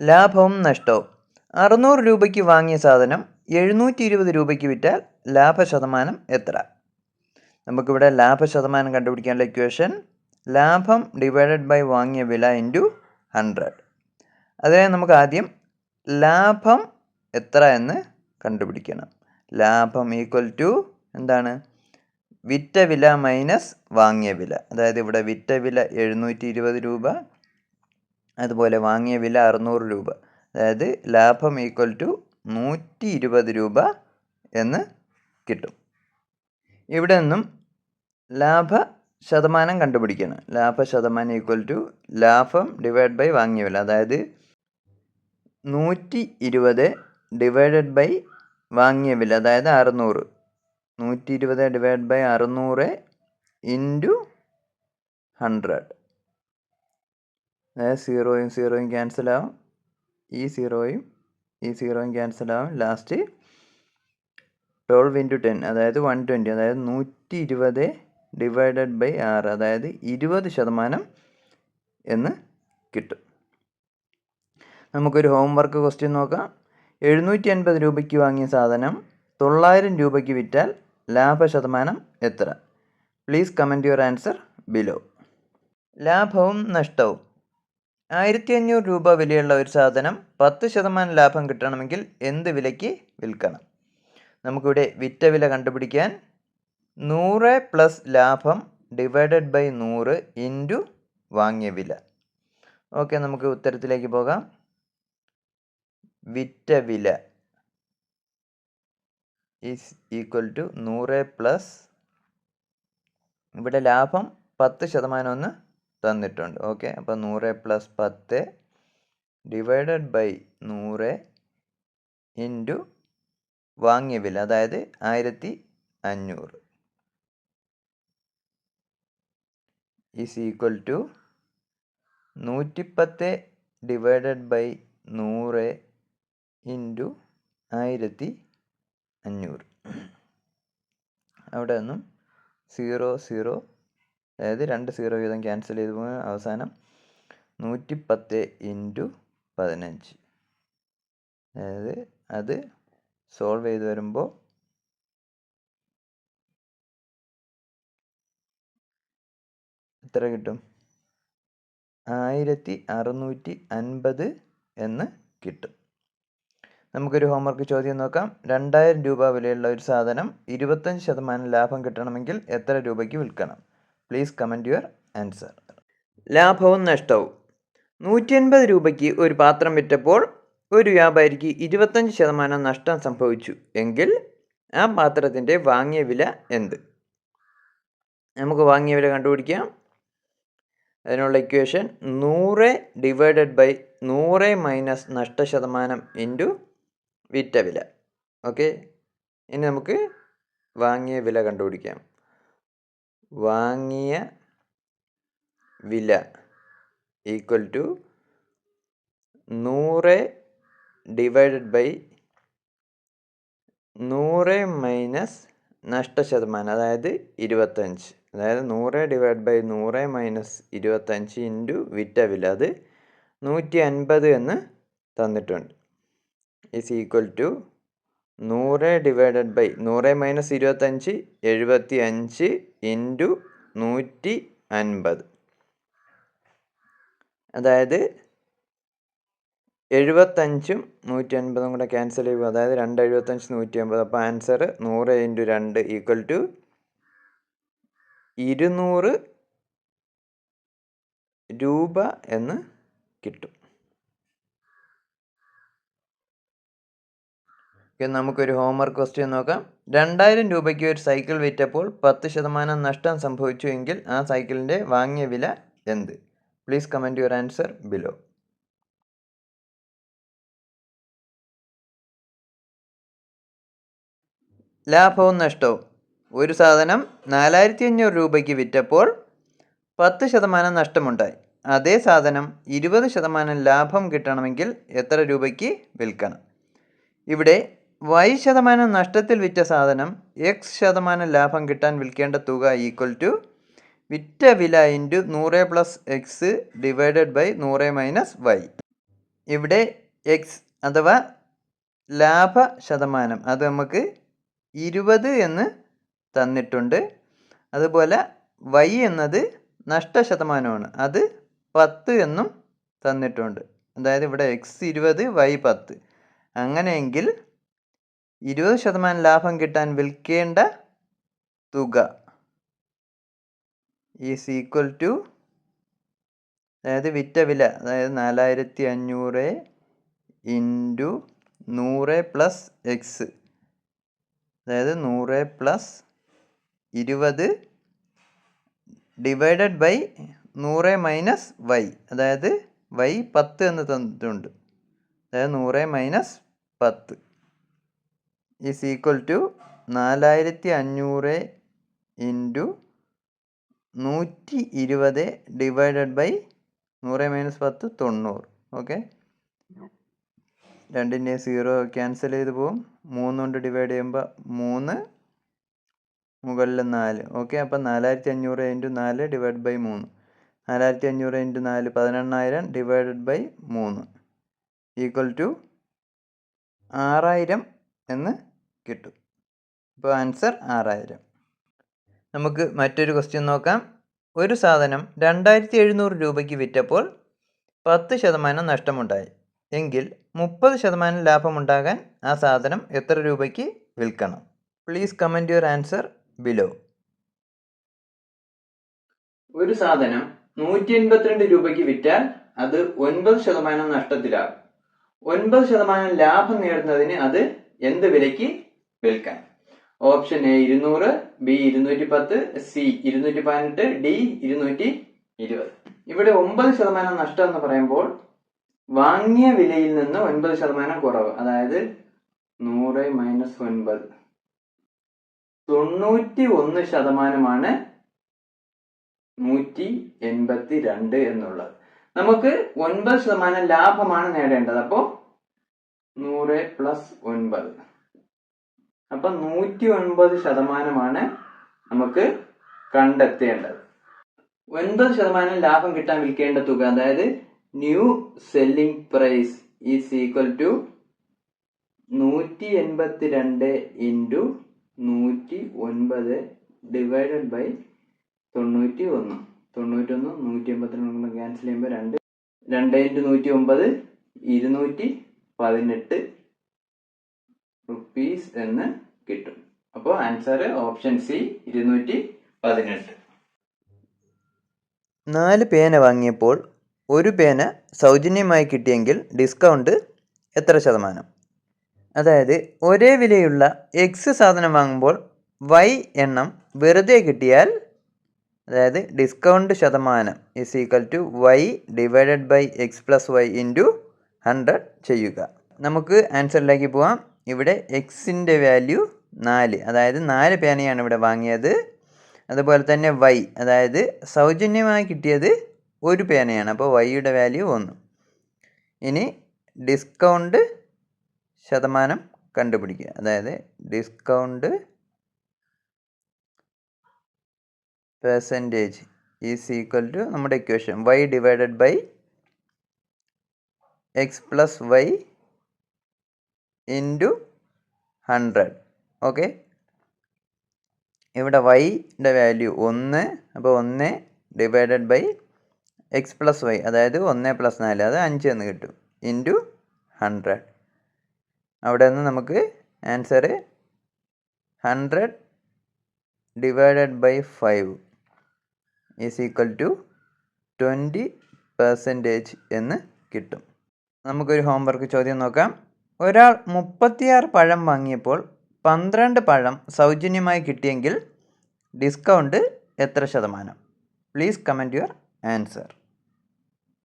ലാഭവും നഷ്ടവും. അറുന്നൂറ് രൂപയ്ക്ക് വാങ്ങിയ സാധനം എഴുന്നൂറ്റി ഇരുപത് രൂപയ്ക്ക് വിറ്റാൽ ലാഭശതമാനം എത്ര? നമുക്കിവിടെ ലാഭശതമാനം കണ്ടുപിടിക്കാനുള്ള ഇക്വേഷൻ ലാഭം ഡിവൈഡഡ് ബൈ വാങ്ങിയ വില ഇന്റു ഹൺഡ്രഡ് അതായത് നമുക്ക് ആദ്യം ലാഭം എത്ര എന്ന് കണ്ടുപിടിക്കണം. ലാഭം ഈക്വൽ ടു എന്താണ്? വിറ്റ വില മൈനസ് വാങ്ങിയ വില. അതായത് ഇവിടെ വിറ്റ വില എഴുന്നൂറ്റി ഇരുപത് രൂപ അതുപോലെ വാങ്ങിയ വില അറുന്നൂറ് രൂപ. അതായത് ലാഭം ഈക്വൽ ടു നൂറ്റി ഇരുപത് രൂപ എന്ന് കിട്ടും. ഇവിടെ നിന്നും ലാഭ ശതമാനം കണ്ടുപിടിക്കണം. ലാഭ ശതമാനം ഈക്വൽ ടു ലാഭം ഡിവൈഡ് ബൈ വാങ്ങിയ വില. അതായത് നൂറ്റി ഇരുപത് ഡിവൈഡഡ് ബൈ വാങ്ങിയ വില. അതായത് അറുന്നൂറ്. നൂറ്റി ഇരുപത് ഡിവൈഡ് ബൈ അറുന്നൂറ് ഇന്റു ഹൺഡ്രഡ് സീറോയും സീറോയും ക്യാൻസൽ ആവും. ഈ സീറോയും ഈ സീറോയും ക്യാൻസൽ ആവും. ലാസ്റ്റ് ട്വൽവ് ഇന്റു ടെൻ അതായത് വൺ ട്വന്റി അതായത് നൂറ്റി ഇരുപത് ഡിവൈഡഡ് ബൈ ആറ് അതായത് ഇരുപത് ശതമാനം എന്ന് കിട്ടും. നമുക്കൊരു ഹോംവർക്ക് ക്വസ്റ്റ്യൻ നോക്കാം. എഴുന്നൂറ്റി അൻപത് രൂപയ്ക്ക് വാങ്ങിയ സാധനം തൊള്ളായിരം രൂപയ്ക്ക് വിറ്റാൽ ലാഭ ശതമാനം എത്ര? Please comment your answer below ലാഭവും നഷ്ടവും. ആയിരത്തി അഞ്ഞൂറ് രൂപ വിലയുള്ള ഒരു സാധനം പത്ത് ശതമാനം ലാഭം കിട്ടണമെങ്കിൽ എന്ത് വിലയ്ക്ക് വിൽക്കണം? നമുക്കിവിടെ വിറ്റ വില കണ്ടുപിടിക്കാൻ നൂറ് പ്ലസ് ലാഭം ഡിവൈഡഡ് ബൈ നൂറ് ഇന്റു വാങ്ങിയ വില. ഓക്കെ നമുക്ക് ഉത്തരത്തിലേക്ക് പോകാം. വിറ്റ വില ഈസ് ഈക്വൽ ടു നൂറ് പ്ലസ് ഇവിടെ ലാഭം പത്ത് ശതമാനം ഒന്ന് തന്നിട്ടുണ്ട്. ഓക്കെ. അപ്പോൾ നൂറ് പ്ലസ് പത്ത് ഡിവൈഡഡ് ബൈ നൂറ് ഇന്റു വാങ്ങിയ വില അതായത് ആയിരത്തി അഞ്ഞൂറ് ഈസ് ഈക്വൽ ടു നൂറ്റിപ്പത്ത് ഡിവൈഡഡ് ബൈ നൂറ് ഇന്റു ആയിരത്തി അഞ്ഞൂറ് അവിടെ നിന്നും സീറോ സീറോ അതായത് രണ്ട് സീറോ വീതം ക്യാൻസൽ ചെയ്ത് പോകും അവസാനം നൂറ്റി പത്ത് ഇന്റു പതിനഞ്ച്. അതായത് അത് സോൾവ് ചെയ്ത് വരുമ്പോൾ എത്ര കിട്ടും? ആയിരത്തി അറുന്നൂറ്റി അൻപത് എന്ന് കിട്ടും. നമുക്കൊരു ഹോംവർക്ക് ചോദ്യം നോക്കാം. രണ്ടായിരം രൂപ വിലയുള്ള ഒരു സാധനം ഇരുപത്തഞ്ച് ശതമാനം ലാഭം കിട്ടണമെങ്കിൽ എത്ര രൂപയ്ക്ക് വിൽക്കണം? പ്ലീസ് കമന്റ് യുവർ ആൻസർ ലാഭവും നഷ്ടവും. നൂറ്റി അൻപത് രൂപയ്ക്ക് ഒരു പാത്രം വിറ്റപ്പോൾ ഒരു വ്യാപാരിക്ക് ഇരുപത്തഞ്ച് ശതമാനം നഷ്ടം സംഭവിച്ചു. എങ്കിൽ ആ പാത്രത്തിന്റെ വാങ്ങിയ വില എന്ത്? നമുക്ക് വാങ്ങിയ വില കണ്ടുപിടിക്കാം. അതിനുള്ള ഇക്വേഷൻ നൂറ് ഡിവൈഡഡ് ബൈ നൂറ് മൈനസ് നഷ്ടശതമാനം ഇന്റു വിറ്റ വില. ഓക്കെ ഇനി നമുക്ക് വാങ്ങിയ വില കണ്ടുപിടിക്കാം. വാങ്ങിയ വില ഈക്വൽ ടു നൂറ് ഡിവൈഡഡ് ബൈ നൂറ് മൈനസ് നഷ്ടശതമാനം അതായത് ഇരുപത്തഞ്ച്. അതായത് നൂറ് ഡിവൈഡ് ബൈ നൂറ് മൈനസ് ഇരുപത്തഞ്ച് ഇന്റു വിറ്റ വില. അത് നൂറ്റി അൻപത് എന്ന് തന്നിട്ടുണ്ട്. ഈസ് ഈക്വൽ ടു നൂറ് ഡിവൈഡഡ് ബൈ നൂറ് മൈനസ് ഇരുപത്തഞ്ച് എഴുപത്തി അഞ്ച് ഇന്റു നൂറ്റി അൻപത്. അതായത് എഴുപത്തഞ്ചും നൂറ്റി അൻപതും കൂടെ ക്യാൻസൽ ചെയ്യുക. അതായത് രണ്ട് എഴുപത്തഞ്ച് നൂറ്റി അൻപത്. അപ്പോൾ ആൻസർ നൂറ് ഇന്റു രണ്ട് ഈക്വൽ ടു ഇരുന്നൂറ് രൂപ എന്ന് കിട്ടും. നമുക്കൊരു ഹോംവർക്ക് ക്വസ്റ്റ്യൻ നോക്കാം. രണ്ടായിരം രൂപയ്ക്ക് ഒരു സൈക്കിൾ വിറ്റപ്പോൾ പത്ത് ശതമാനം നഷ്ടം സംഭവിച്ചു എങ്കിൽ ആ സൈക്കിളിന്റെ വാങ്ങിയ വില എന്ത്? Please comment your answer below ലാഭവും നഷ്ടവും. ഒരു സാധനം നാലായിരത്തി അഞ്ഞൂറ് രൂപയ്ക്ക് വിറ്റപ്പോൾ പത്ത് ശതമാനം നഷ്ടമുണ്ടായി. അതേ സാധനം ഇരുപത് ശതമാനം ലാഭം കിട്ടണമെങ്കിൽ എത്ര രൂപയ്ക്ക് വിൽക്കണം? ഇവിടെ വൈ ശതമാനം നഷ്ടത്തിൽ വിറ്റ സാധനം എക്സ് ശതമാനം ലാഭം കിട്ടാൻ വിൽക്കേണ്ട തുക ഈക്വൽ ടു വിറ്റ വില ഇന്റു നൂറ് പ്ലസ് എക്സ് ഡിവൈഡഡ് ബൈ നൂറ് മൈനസ് വൈ. ഇവിടെ എക്സ് അഥവാ ലാഭ ശതമാനം അത് നമുക്ക് ഇരുപത് എന്ന് തന്നിട്ടുണ്ട്. അതുപോലെ വൈ എന്നത് നഷ്ട ശതമാനമാണ് അത് പത്ത് എന്നും തന്നിട്ടുണ്ട്. അതായത് ഇവിടെ എക്സ് ഇരുപത് വൈ പത്ത്. അങ്ങനെയെങ്കിൽ ഇരുപത് ശതമാനം ലാഭം കിട്ടാൻ വിൽക്കേണ്ട തുക ഈസ് ഈക്വൽ ടു അതായത് വിറ്റ വില അതായത് നാലായിരത്തി അഞ്ഞൂറ് ഇന്റു നൂറ് പ്ലസ് എക്സ് അതായത് നൂറ് പ്ലസ് ഇരുപത് ഡിവൈഡഡ് ബൈ നൂറ് മൈനസ് വൈ അതായത് വൈ പത്ത് എന്ന് തന്നിട്ടുണ്ട്. അതായത് നൂറ് മൈനസ് പത്ത്. ഈസ് ഈക്വൽ ടു നാലായിരത്തി അഞ്ഞൂറ് ഇന്റു നൂറ്റി ഇരുപത് ഡിവൈഡഡ് ബൈ നൂറ് മൈനസ് പത്ത് തൊണ്ണൂറ്. ഓക്കെ രണ്ടിന്റെ സീറോ ക്യാൻസൽ ചെയ്ത് പോകും മൂന്ന് കൊണ്ട് ഡിവൈഡ് ചെയ്യുമ്പോൾ മൂന്ന് മുകളിൽ നാല്. ഓക്കെ അപ്പം നാലായിരത്തി അഞ്ഞൂറ് ഇന്റു നാല് ഡിവൈഡ് ബൈ മൂന്ന്. നാലായിരത്തി അഞ്ഞൂറ് ഇന്റു നാല് പതിനെണ്ണായിരം ഡിവൈഡഡ് ബൈ മൂന്ന്. ഈക്വൽ ടു ആറായിരം എന്ന് കിട്ടും. അപ്പോൾ ആൻസർ ആറായിരം. നമുക്ക് മറ്റൊരു ക്വസ്റ്റ്യൻ നോക്കാം. ഒരു സാധനം രണ്ടായിരത്തി എഴുന്നൂറ് രൂപയ്ക്ക് വിറ്റപ്പോൾ പത്ത് ശതമാനം നഷ്ടമുണ്ടായി. എങ്കിൽ മുപ്പത് ശതമാനം ലാഭമുണ്ടാകാൻ ആ സാധനം എത്ര രൂപയ്ക്ക് വിൽക്കണം? Please comment your answer below ഒരു സാധനം നൂറ്റി എൺപത്തിരണ്ട് രൂപയ്ക്ക് വിറ്റാൽ അത് ഒൻപത് ശതമാനം നഷ്ടത്തിലാകും. ഒൻപത് ശതമാനം ലാഭം നേടുന്നതിന് അത് എന്ത് വിലയ്ക്ക് വിൽക്കാൻ. ഓപ്ഷൻ എ ഇരുന്നൂറ് ബി ഇരുന്നൂറ്റി പത്ത് സി ഇരുന്നൂറ്റി പതിനെട്ട് ഡി ഇരുന്നൂറ്റി ഇരുപത് ഇവിടെ ഒമ്പത് ശതമാനം നഷ്ടം എന്ന് പറയുമ്പോൾ വാങ്ങിയ വിലയിൽ നിന്ന് ഒൻപത് ശതമാനം കുറവ്. അതായത് നൂറ് മൈനസ് ഒൻപത്. തൊണ്ണൂറ്റി ഒന്ന് ശതമാനമാണ് നൂറ്റി എൺപത്തി രണ്ട് എന്നുള്ളത്. നമുക്ക് ഒൻപത് ശതമാനം ലാഭമാണ് നേടേണ്ടത്. അപ്പോൾ നൂറ് പ്ലസ് ഒൻപത്. അപ്പൊ നൂറ്റി ഒൻപത് ശതമാനമാണ് നമുക്ക് കണ്ടെത്തേണ്ടത്. ഒൻപത് ശതമാനം ലാഭം കിട്ടാൻ വിൽക്കേണ്ട തുക അതായത് new selling price is equal to നൂറ്റി എൺപത്തി രണ്ട് ഇന്റു നൂറ്റി ഒൻപത് ഡിവൈഡഡ് ബൈ തൊണ്ണൂറ്റി ഒന്ന് തൊണ്ണൂറ്റി ഒന്ന് നൂറ്റി എൺപത്തിരണ്ട് ക്യാൻസൽ ചെയ്യുമ്പോൾ രണ്ട് രണ്ട് ഇന്റു നൂറ്റി ഒമ്പത് ഇരുന്നൂറ്റി പതിനെട്ട് റുപ്പീസ് എന്ന് കിട്ടും. അപ്പോൾ ആൻസർ ഓപ്ഷൻ സി ഇരുന്നൂറ്റി പതിനെട്ട്. നാല് പേന വാങ്ങിയപ്പോൾ ഒരു പേന സൗജന്യമായി കിട്ടിയെങ്കിൽ ഡിസ്കൗണ്ട് എത്ര ശതമാനം? അതായത് ഒരേ വിലയുള്ള എക്സ് സാധനം വാങ്ങുമ്പോൾ വൈ എണ്ണം വെറുതെ കിട്ടിയാൽ അതായത് ഡിസ്കൗണ്ട് ശതമാനം is equal to y divided by x plus y into hundred ചെയ്യുക. നമുക്ക് ആൻസറിലേക്ക് പോവാം. ഇവിടെ എക്സിന്റെ വാല്യൂ നാല്. അതായത് നാല് പേനയാണ് ഇവിടെ വാങ്ങിയത്. അതുപോലെ തന്നെ വൈ അതായത് സൗജന്യമായി കിട്ടിയത് ഒരു പേനയാണ്. അപ്പോൾ വൈയുടെ വാല്യൂ ഒന്ന്. ഇനി ഡിസ്കൗണ്ട് ശതമാനം കണ്ടുപിടിക്കുക. അതായത് discount percentage is equal to നമ്മുടെ equation y divided by x plus y into hundred okay ഇവിടെ വൈയുടെ വാല്യൂ ഒന്ന് അപ്പോൾ ഒന്ന് divided by x plus y അതായത് ഒന്ന് പ്ലസ് നാല്. അത് അഞ്ച് എന്ന് കിട്ടും. ഇന്റു ഹൺഡ്രഡ് അവിടെ നിന്ന് നമുക്ക് answer hundred divided by five is equal to twenty percentage എന്ന് കിട്ടും. നമുക്കൊരു ഹോംവർക്ക് ചോദ്യം നോക്കാം. ഒരാൾ മുപ്പത്തിയാറ് പഴം വാങ്ങിയപ്പോൾ പന്ത്രണ്ട് പഴം സൗജന്യമായി കിട്ടിയെങ്കിൽ ഡിസ്കൗണ്ട് എത്ര ശതമാനം? Please comment your answer